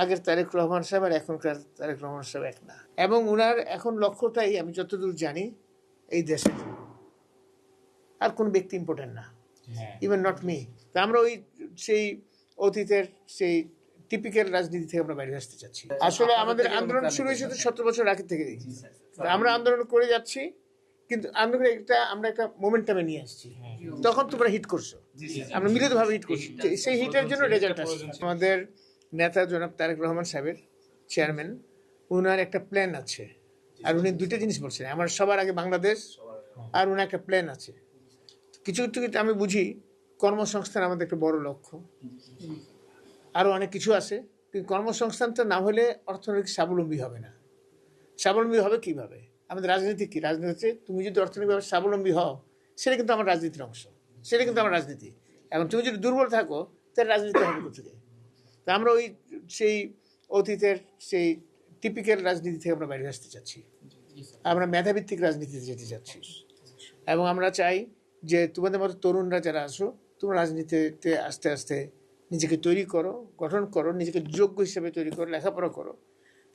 আগের তারেক রহমান সাহেব আর এখনকার তারেক রহমান সাহেব এক না। এবং ওনার এখন লক্ষ্যটাই আমি যতদূর জানি এই দেশের জন্য। আর কোন ব্যক্তি ইম্পর্টেন্ট না। হ্যাঁ। ইভেন নট মি তা আমরা ওই সেই অতীতের সেই টিপিক্যাল রাজনীতি থেকে আমরা বাইরে আসতে চাচ্ছি। আসলে আমাদের আন্দোলন শুরু হয়েছে তো সতেরো বছর আগে থেকে আমরা আন্দোলন করে যাচ্ছি কিন্তু আন্দোলনের একটা আমরা একটা মোমেন্টামে নিয়ে আসছি। তখন তোমরা হিট করছ। আমরা মিলিতভাবে হিট করছি। সেই হিটের জন্য রেজাল্ট আসছে। আমাদের নেতা জনাব তারেক রহমান সাহেবের চেয়ারম্যান ওনার একটা প্ল্যান আছে। আর উনি দুইটা জিনিস বলছেন, আমার সবার আগে বাংলাদেশ, আর ওনার একটা প্ল্যান আছে। কিছু কিছু আমি বুঝি কর্মসংস্থান আমাদের একটা বড় লক্ষ্য। আরও অনেক কিছু আছে, কিন্তু কর্মসংস্থানটা না হলে অর্থনৈতিক স্বাবলম্বী হবে না। স্বাবলম্বী হবে কীভাবে? আমাদের রাজনীতি কি? রাজনীতি হচ্ছে তুমি যদি অর্থনৈতিকভাবে স্বাবলম্বী হও, সেটা কিন্তু আমার রাজনীতির অংশ। সেটা কিন্তু আমার রাজনীতি। এখন তুমি যদি দুর্বল থাকো, তাহলে রাজনীতি হবে কোথেকে? তা আমরা ওই সেই অতীতের সেই টিপিক্যাল রাজনীতি থেকে আমরা বাইরে আসতে চাচ্ছি। আমরা মেধাভিত্তিক রাজনীতিতে যেতে চাচ্ছি। এবং আমরা চাই যে তোমাদের মতো তরুণরা যারা আসো তোমরা রাজনীতিতে আস্তে আস্তে নিজেকে তৈরি করো গঠন করো নিজেকে যোগ্য হিসেবে তৈরি করো লেখাপড়া করো।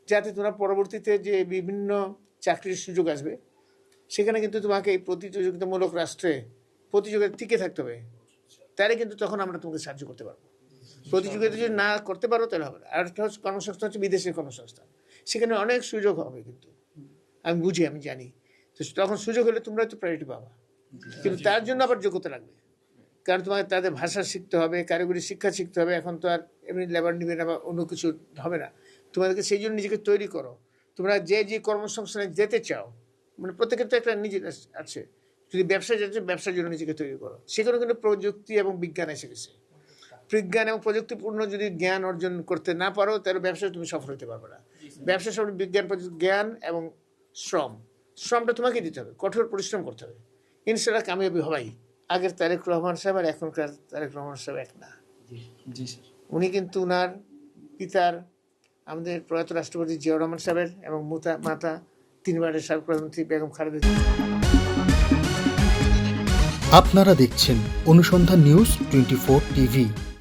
যাতে তোমরা পরবর্তীতে যে বিভিন্ন চাকরির সুযোগ আসবে সেখানে কিন্তু তোমাকে এই প্রতিযোগিতামূলক রাষ্ট্রে প্রতিযোগিতা টিকে থাকতে হবে। তাহলে কিন্তু তখন আমরা তোমাকে সাহায্য করতে পারব। প্রতিযোগিতা যদি না করতে পারো, তাহলে হবে আর একটা হচ্ছে কর্মসংস্থান হচ্ছে বিদেশের কর্মসংস্থান। সেখানে অনেক সুযোগ হবে কিন্তু। আমি বুঝি, আমি জানি। তো তখন সুযোগ হলে তোমরা তো প্রায়োরিটি পাবা। কিন্তু তার জন্য আবার যোগ্যতা লাগবে। কারণ তোমাকে তাদের ভাষা শিখতে হবে কারিগরি শিক্ষা শিখতে হবে। এখন তো আর এমনি লেবার নিবে না বা অন্য কিছু হবে না। তোমাদেরকে সেই জন্য নিজেকে তৈরি করো। তোমরা যে যে কর্মসংস্থানে যেতে চাও মানে প্রত্যেকের তো একটা নিজের আছে। যদি ব্যবসা যাচ্ছে ব্যবসার জন্য নিজেকে তৈরি করো। সেখানে কিন্তু প্রযুক্তি এবং বিজ্ঞান এসে গেছে। বিজ্ঞান এবং প্রযুক্তিপূর্ণ যদি জ্ঞান অর্জন করতে না পারো তাহলে ব্যবসায় তুমি সফল হতে পারবে না। ব্যবসা সব বিজ্ঞান প্রযুক্তি জ্ঞান এবং শ্রম। শ্রমটা তোমাকে দিতে হবে কঠোর পরিশ্রম করতে হবে। ইনশাল্লাহ কামিয়াবি হবাই। আগের তারেক রহমান সাহেব আর এখনকার তারেক রহমান সাহেব এক না। উনি কিন্তু উনার পিতার আমাদের প্রয়াত রাষ্ট্রপতি জিয়াউর রহমান সাহেবের এবং মুতা মাতা তিনবারের সাবেক প্রধানমন্ত্রী বেগম খালেদা আপনারা দেখছেন অনুসন্ধান নিউজ টোয়েন্টি ফোর টিভি।